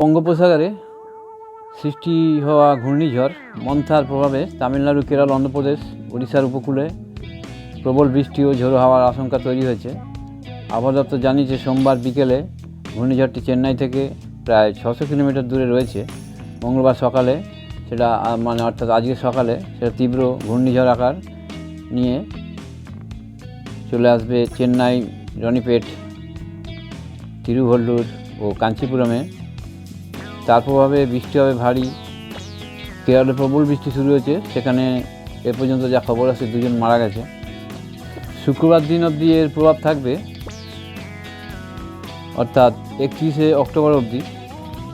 বঙ্গোপসাগরে সৃষ্টি হওয়া ঘূর্ণিঝড়, মন্থার প্রভাবে তামিলনাড়ু, কেরল, অন্ধ্রপ্রদেশ উড়িষ্যার উপকূলে প্রবল বৃষ্টি ও ঝোড়ো হাওয়ার আশঙ্কা তৈরি হয়েছে। আবহাওয়া দপ্তর জানিয়েছে, সোমবার বিকেলে ঘূর্ণিঝড়টি চেন্নাই থেকে প্রায় ছশো কিলোমিটার দূরে রয়েছে। মঙ্গলবার সকালে সেটা মানে অর্থাৎ আজকে সকালে সেটা তীব্র ঘূর্ণিঝড় আকার নিয়ে চলে আসবে চেন্নাই, রনিপেট, তিরুভল্লুর ও কাঞ্চিপুরমে। তার প্রভাবে বৃষ্টি হবে ভারী। কেরলে প্রবল বৃষ্টি শুরু হয়েছে, সেখানে এ পর্যন্ত যা খবর আছে, দুজন মারা গেছে। শুক্রবার দিন অবধি এর প্রভাব থাকবে, অর্থাৎ একত্রিশে অক্টোবর অবধি।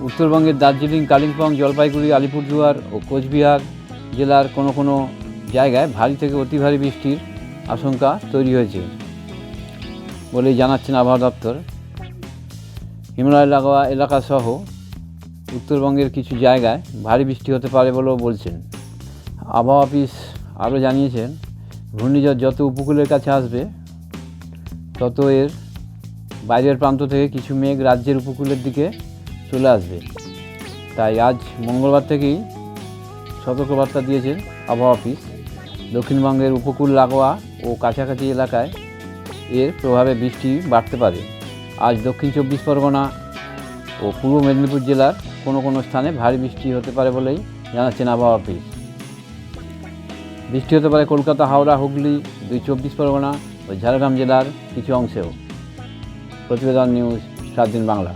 উত্তরবঙ্গের দার্জিলিং, কালিম্পং, জলপাইগুড়ি, আলিপুরদুয়ার ও কোচবিহার জেলার কোনো কোনো জায়গায় ভারী থেকে অতি ভারী বৃষ্টির আশঙ্কা তৈরি হয়েছে বলেই জানাচ্ছেন আবহাওয়া দপ্তর। হিমালয় লাগোয়া এলাকা সহ উত্তরবঙ্গের কিছু জায়গায় ভারী বৃষ্টি হতে পারে বলেও বলছেন। আবহাওয়া অফিস আরও জানিয়েছেন, ঘূর্ণিঝড় যত উপকূলের কাছে আসবে, তত এর বাইরের প্রান্ত থেকে কিছু মেঘ রাজ্যের উপকূলের দিকে চলে আসবে। তাই আজ মঙ্গলবার থেকেই সতর্কবার্তা দিয়েছেন আবহাওয়া অফিস। দক্ষিণবঙ্গের উপকূল লাগোয়া ও কাছাকাছি এলাকায় এর প্রভাবে বৃষ্টি বাড়তে পারে। আজ দক্ষিণ চব্বিশ পরগনা ও পূর্ব মেদিনীপুর জেলার কোনো কোনো স্থানে ভারী বৃষ্টি হতে পারে বলেই জানাচ্ছেন আবহাওয়া অফিস। বৃষ্টি হতে পারে কলকাতা, হাওড়া, হুগলি, দুই চব্বিশ পরগনা ও ঝাড়গ্রাম জেলার কিছু অংশেও। প্রতিবেদন নিউজ সাত দিন বাংলা।